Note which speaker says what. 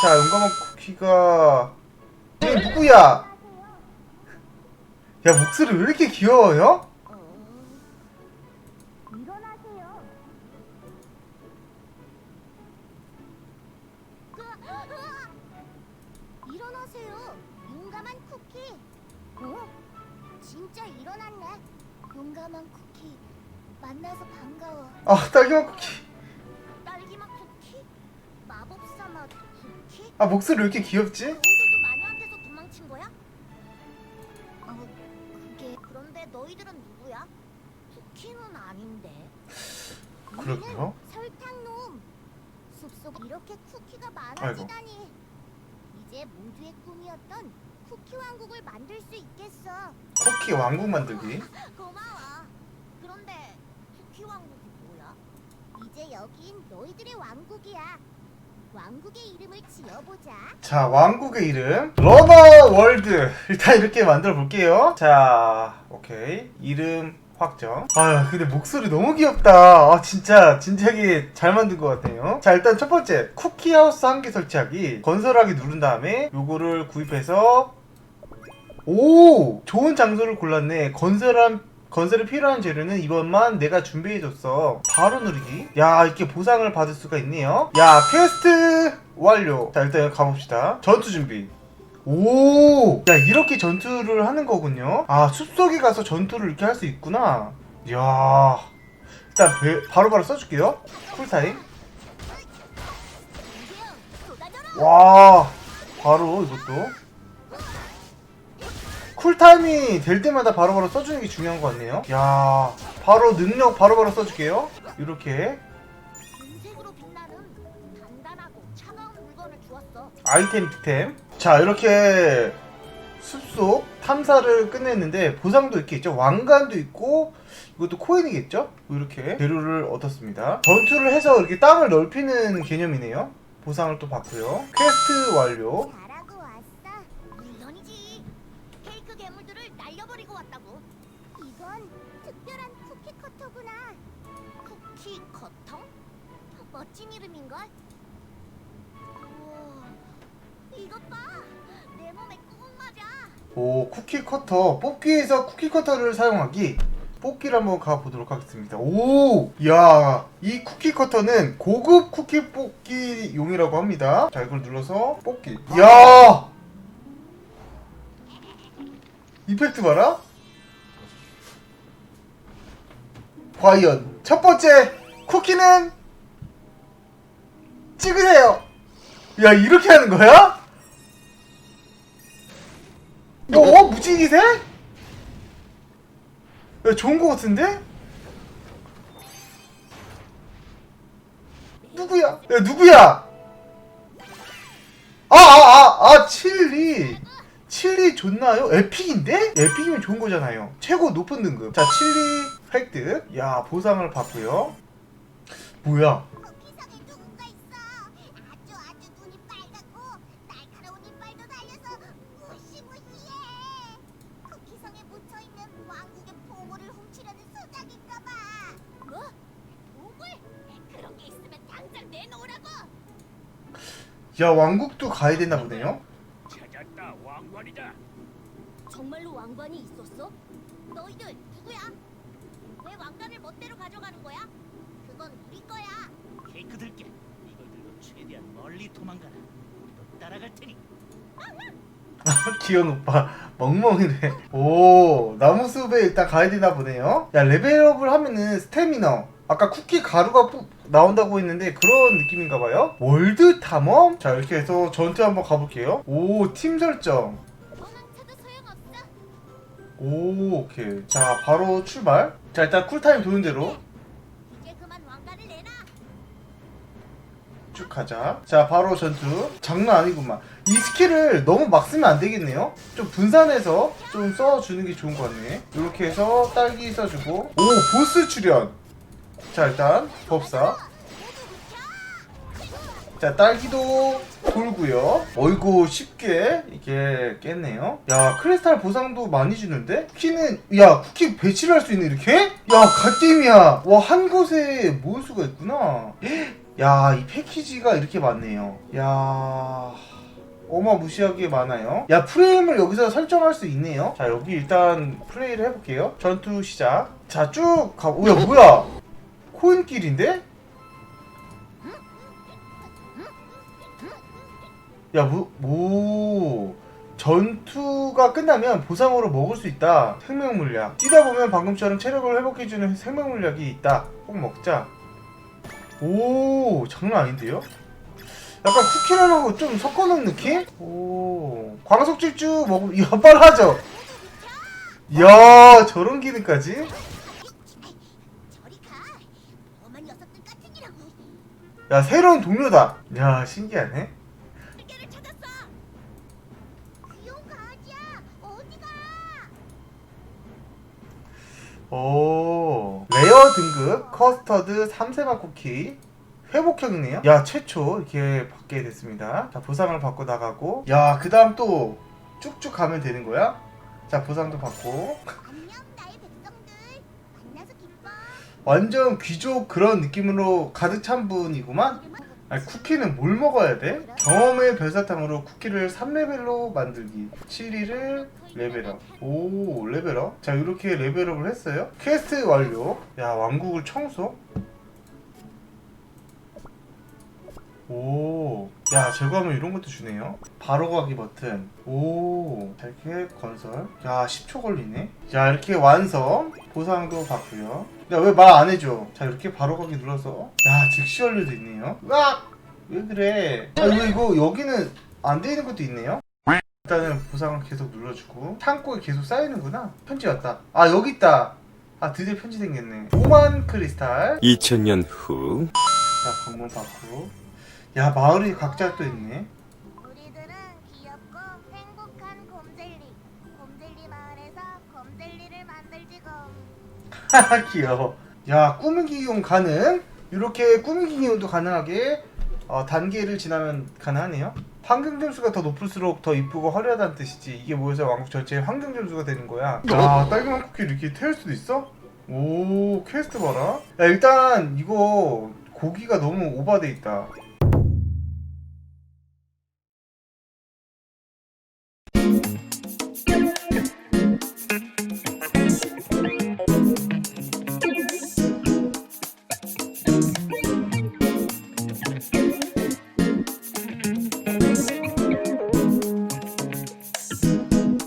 Speaker 1: 자 용감한 쿠키가 얘 누구야? 야 목소리 왜 이렇게 귀여워요?
Speaker 2: 일어나세요. 일어나세요. 용감한 쿠키. 어? 진짜 일어났네. 용감한 쿠키. 만나서 반가워.
Speaker 1: 아 딸기맛 쿠키 아 목소리 왜 이렇게 귀엽지?
Speaker 2: 너희들도 마녀한테서 도망친 거야? 어, 그게 그런데 너희들은 누구야? 쿠키는 아닌데. 우리는 설탕놈. 숲속 이렇게 쿠키가 많아지다니. 이제 모두의 꿈이었던 쿠키 왕국을 만들 수 있겠어.
Speaker 1: 쿠키 왕국 만들기
Speaker 2: 고마워. 그런데 쿠키 왕국이 뭐야? 이제 여긴 너희들의 왕국이야. 왕국의 이름을 지어보자.
Speaker 1: 자 왕국의 이름. 러너 월드. 일단 이렇게 만들어 볼게요. 자 오케이. 이름 확정. 아 근데 목소리 너무 귀엽다. 아 진짜 진지하게 잘 만든 것 같아요. 자 일단 첫 번째. 쿠키하우스 한 개 설치하기. 건설하기 누른 다음에 요거를 구입해서 오! 좋은 장소를 골랐네. 건설한 건설에 필요한 재료는 이번만 내가 준비해줬어. 바로 누르기. 야 이렇게 보상을 받을 수가 있네요. 야 퀘스트 완료. 자 일단 가봅시다. 전투 준비. 오! 야 이렇게 전투를 하는 거군요. 아 숲속에 가서 전투를 이렇게 할 수 있구나. 이야. 일단 배- 바로 바로 써줄게요. 쿨타임. 와 바로 이것도 쿨타임이 될 때마다 바로바로 써주는 게 중요한 것 같네요. 야 바로 능력 바로바로 써줄게요. 이렇게.
Speaker 2: 은색으로 빛나는 단단하고 차가운 물건을 주었어.
Speaker 1: 아이템 득템. 자 이렇게 숲속 탐사를 끝냈는데 보상도 이렇게 있죠. 왕관도 있고 이것도 코인이겠죠? 이렇게 재료를 얻었습니다. 전투를 해서 이렇게 땅을 넓히는 개념이네요. 보상을 또 받고요. 퀘스트 완료
Speaker 2: 멋진 이름인걸? 이것 봐. 내 몸에 꼭 맞아.
Speaker 1: 오 쿠키 커터. 뽑기에서 쿠키 커터를 사용하기. 뽑기를 한번 가보도록 하겠습니다. 오야이 쿠키 커터는 고급 쿠키 뽑기 용이라고 합니다. 자 이걸 눌러서 뽑기. 야! 이펙트 봐라. 과연 첫 번째 쿠키는 찍으세요 야 이렇게 하는 거야? 어? 무지개새? 야 좋은 거 같은데? 누구야? 야 누구야? 아아아아 칠리 칠리 좋나요? 에픽인데? 에픽이면 좋은 거잖아요 최고 높은 등급 자 칠리 획득 야 보상을 받고요 뭐야 야 왕국도 가야 되나 보네요
Speaker 3: 찾았다 왕관이다
Speaker 2: 정말로 왕관이 있었어? 너희들 누구야? 왜 왕관을 멋대로 가져가는 거야? 그건 우리 거야.
Speaker 3: 케이크 들게 이걸 들고 최대한 멀리 도망가라 우리도 따라갈 테니
Speaker 1: 귀여운 오빠 멍멍이래 오 나무숲에 일단 가야 되나 보네요 야 레벨업을 하면은 스태미너 아까 쿠키 가루가 뿌- 나온다고 했는데 그런 느낌인가 봐요? 월드 탐험? 자 이렇게 해서 전투 한번 가볼게요. 오 팀 설정. 오 오케이. 자 바로 출발. 자 일단 쿨타임 도는 대로. 쭉 가자. 자 바로 전투. 장난 아니구만. 이 스킬을 너무 막 쓰면 안 되겠네요? 좀 분산해서 좀 써주는 게 좋은 것 같네. 이렇게 해서 딸기 써주고. 오 보스 출연 자 일단 법사 자 딸기도 돌고요 어이구 쉽게 이게 깼네요 야 크리스탈 보상도 많이 주는데 쿠키는 야 쿠키 배치를 할 수 있네 이렇게 야 갓게임이야 와 한 곳에 모을 수가 있구나 야, 이 패키지가 이렇게 많네요. 야. 어마무시하게 많아요. 야, 프레임을 여기서 설정할 수 있네요. 자, 여기 일단 플레이를 해볼게요. 전투 시작. 자, 쭉 가. 오, 야, 뭐야? 코인길인데? 야, 뭐, 뭐. 전투가 끝나면 보상으로 먹을 수 있다. 생명 물약. 뛰다 보면 방금처럼 체력을 회복해주는 생명 물약이 있다. 꼭 먹자. 오, 장난 아닌데요? 약간 거좀 섞어놓은 느낌? 오, 광속 질주 먹으면, 이야, 빨라져. 이야, 저런 기능까지?
Speaker 2: 저리 가. 엄한 녀석들 같으니라고.
Speaker 1: 야, 새로운 동료다. 야, 신기하네. 오, 레어 등급 커스터드 3세맛 쿠키. 회복형이네요. 야, 최초 이렇게 받게 됐습니다. 자, 보상을 받고 나가고. 야, 그 다음 또 쭉쭉 가면 되는 거야? 자, 보상도 받고.
Speaker 2: 안녕 나의 백성들. 만나서 기뻐.
Speaker 1: 완전 귀족 그런 느낌으로 가득 찬 분이구만? 아니, 쿠키는 뭘 먹어야 돼? 경험의 별사탕으로 쿠키를 3레벨로 만들기. 7위를 레벨업. 오 레벨업? 자 이렇게 레벨업을 했어요. 퀘스트 완료. 야 왕국을 청소? 오 야 제거하면 이런 것도 주네요. 바로 가기 버튼. 오 이렇게 건설. 야 10초 걸리네. 자 이렇게 완성. 보상도 받고요 야 왜 말 안 해줘? 자 이렇게 바로 가기 눌러서. 야 즉시 완료도 있네요. 으악 왜 그래? 아 이거 이거 여기는 안 돼 있는 것도 있네요. 일단은 보상을 계속 눌러주고. 창고에 계속 쌓이는구나. 편지 왔다. 아 여기 있다. 아 드디어 편지 생겼네. 오만 크리스탈.
Speaker 4: 2000년 후.
Speaker 1: 자 방문 받고. 야 마을이 각자 또 있네 귀여워. 야 꾸미기 이용 가능? 이렇게 꾸미기 이용도 가능하게 어, 단계를 지나면 가능하네요. 환경 점수가 더 높을수록 더 이쁘고 화려하다는 뜻이지. 이게 모여서 왕국 전체의 환경 점수가 되는 거야? 야 딸기맛 쿠키 이렇게 태울 수도 있어? 오 퀘스트 봐라. 야 일단 이거 고기가 너무 오버돼 있다